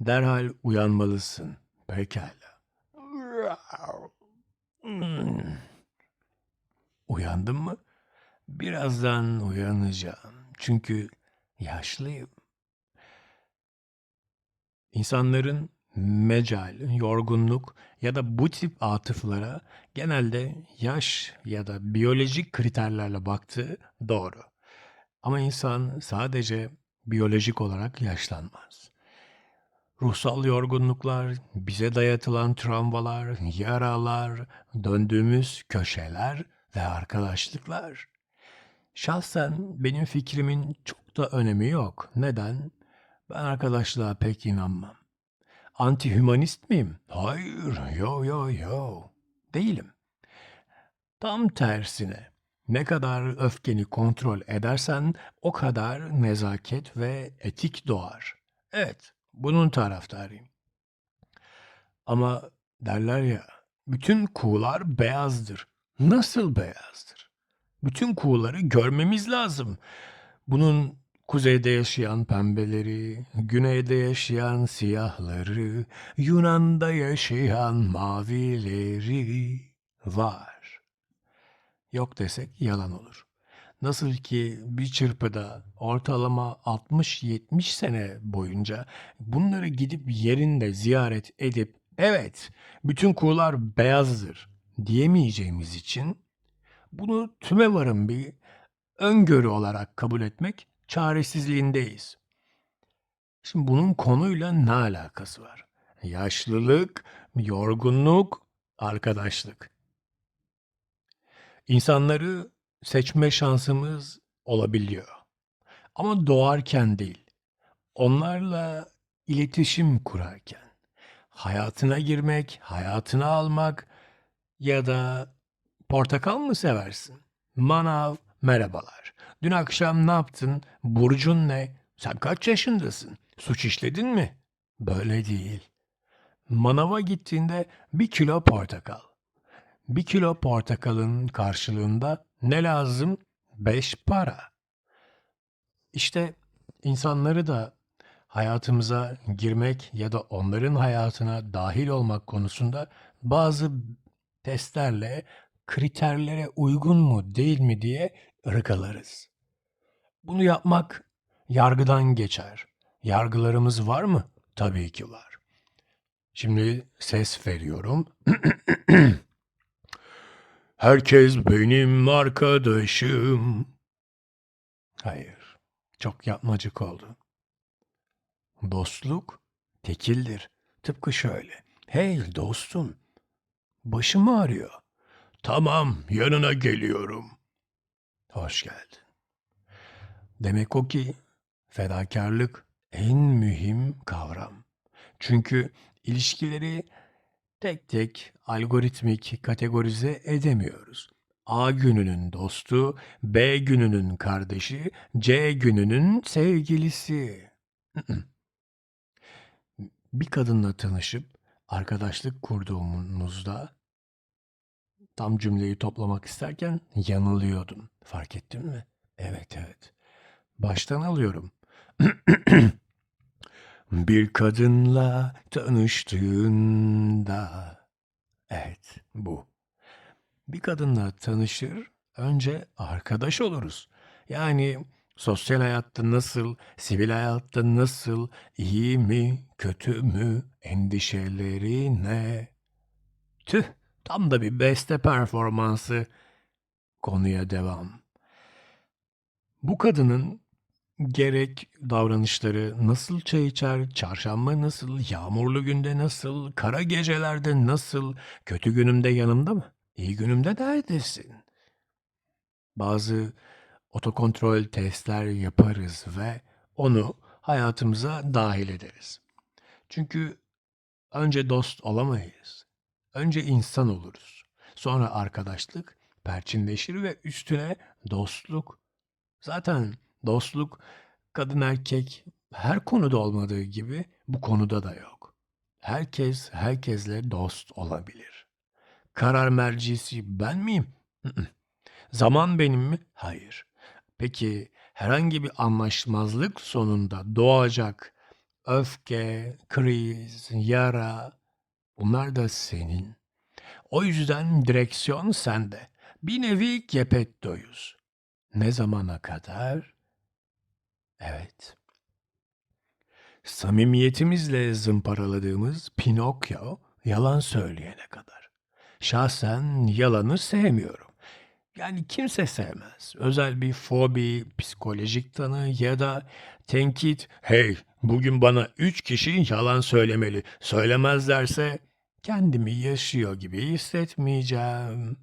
Derhal uyanmalısın. Hmm. Uyandın mı? Birazdan uyanacağım. Çünkü yaşlıyım. İnsanların mecal, yorgunluk ya da bu tip atıflara genelde yaş ya da biyolojik kriterlerle baktığı doğru. Ama insan sadece biyolojik olarak yaşlanmaz. Ruhsal yorgunluklar, bize dayatılan travmalar, yaralar, döndüğümüz köşeler ve arkadaşlıklar. Şahsen benim fikrimin çok da önemi yok. Neden? Ben arkadaşlığa pek inanmam. Anti-hümanist miyim? Hayır, yo yo yo. Değilim. Tam tersine. Ne kadar öfkeni kontrol edersen o kadar nezaket ve etik doğar. Evet, bunun taraftarıyım. Ama derler ya, bütün kuğular beyazdır. Nasıl beyazdır? Bütün kuğuları görmemiz lazım. Bunun kuzeyde yaşayan pembeleri, güneyde yaşayan siyahları, Yunan'da yaşayan mavileri var. Yok desek yalan olur. Nasıl ki bir çırpıda ortalama 60-70 sene boyunca bunları gidip yerinde ziyaret edip evet bütün kuğular beyazdır diyemeyeceğimiz için bunu tümevarın bir öngörü olarak kabul etmek çaresizliğindeyiz. Şimdi bunun konuyla ne alakası var? Yaşlılık, yorgunluk, arkadaşlık. İnsanları seçme şansımız olabiliyor. Ama doğarken değil. Onlarla iletişim kurarken. Hayatına girmek, hayatına almak ya da portakal mı seversin? Manav, merhabalar. Dün akşam ne yaptın? Burcun ne? Sen kaç yaşındasın? Suç işledin mi? Böyle değil. Manava gittiğinde bir kilo portakal. Bir kilo portakalın karşılığında ne lazım? Beş para. İşte insanları da hayatımıza girmek ya da onların hayatına dahil olmak konusunda bazı testlerle kriterlere uygun mu değil mi diye ırgalarız. Bunu yapmak yargıdan geçer. Yargılarımız var mı? Tabii ki var. Şimdi ses veriyorum. Herkes benim arkadaşım. Hayır, çok yapmacık oldu. Dostluk tekildir. Tıpkı şöyle. Hey dostum, başım ağrıyor. Tamam, yanına geliyorum. Hoş geldin. Demek o ki fedakarlık en mühim kavram. Çünkü ilişkileri tek tek algoritmik kategorize edemiyoruz. A gününün dostu, B gününün kardeşi, C gününün sevgilisi. Bir kadınla tanışıp arkadaşlık kurduğumuzda tam cümleyi toplamak isterken yanılıyordum. Fark ettin mi? Evet evet. Baştan alıyorum. Bir kadınla tanıştığında Evet, bu. Bir kadınla tanışır, önce arkadaş oluruz. Yani sosyal hayatta nasıl, sivil hayatta nasıl, iyi mi, kötü mü, endişeleri ne? Tüh, tam da bir beste performansı. Konuya devam. Bu kadının gerek davranışları nasıl çay içer, çarşamba nasıl, yağmurlu günde nasıl, kara gecelerde nasıl, kötü günümde yanımda mı, iyi günümde neredesin? Bazı otokontrol testler yaparız ve onu hayatımıza dahil ederiz. Çünkü önce dost olamayız. Önce insan oluruz. Sonra arkadaşlık perçinleşir ve üstüne dostluk. Zaten dostluk kadın erkek her konuda olmadığı gibi bu konuda da yok. Herkes herkesle dost olabilir. Karar mercisi ben miyim? Zaman benim mi? Hayır. Peki herhangi bir anlaşmazlık sonunda doğacak öfke, kriz, yara bunlar da senin. O yüzden direksiyon sende. Bir nevi Geppetto'yuz. Ne zamana kadar? Evet. Samimiyetimizle zımparaladığımız Pinokyo yalan söyleyene kadar. Şahsen yalanı sevmiyorum. Yani kimse sevmez. Özel bir fobi, psikolojik tanı ya da tenkit. Hey, bugün bana üç kişi yalan söylemeli. Söylemezlerse kendimi yaşıyor gibi hissetmeyeceğim.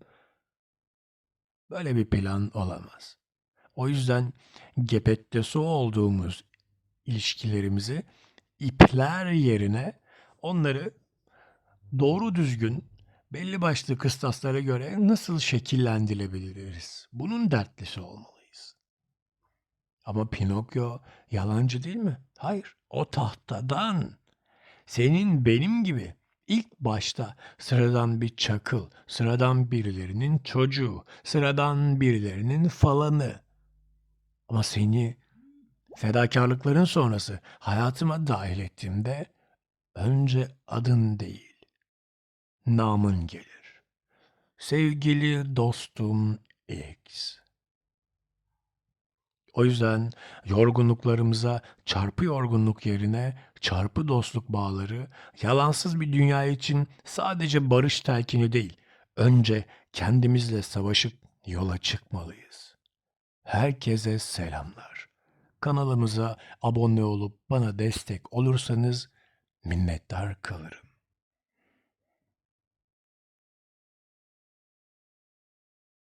Böyle bir plan olamaz. O yüzden gepettosu olduğumuz ilişkilerimizi ipler yerine onları doğru düzgün belli başlı kıstaslara göre nasıl şekillendirebiliriz? Bunun dertlisi olmalıyız. Ama Pinokyo yalancı değil mi? Hayır, o tahtadan. Senin benim gibi ilk başta sıradan bir çakıl, sıradan birilerinin çocuğu, sıradan birilerinin falanı. Ama seni fedakarlıkların sonrası hayatıma dahil ettiğimde önce adın değil, namın gelir. Sevgili dostum X. O yüzden yorgunluklarımıza çarpı yorgunluk yerine çarpı dostluk bağları, yalansız bir dünya için sadece barış telkini değil, önce kendimizle savaşıp yola çıkmalıyız. Herkese selamlar. Kanalımıza abone olup bana destek olursanız minnettar kalırım.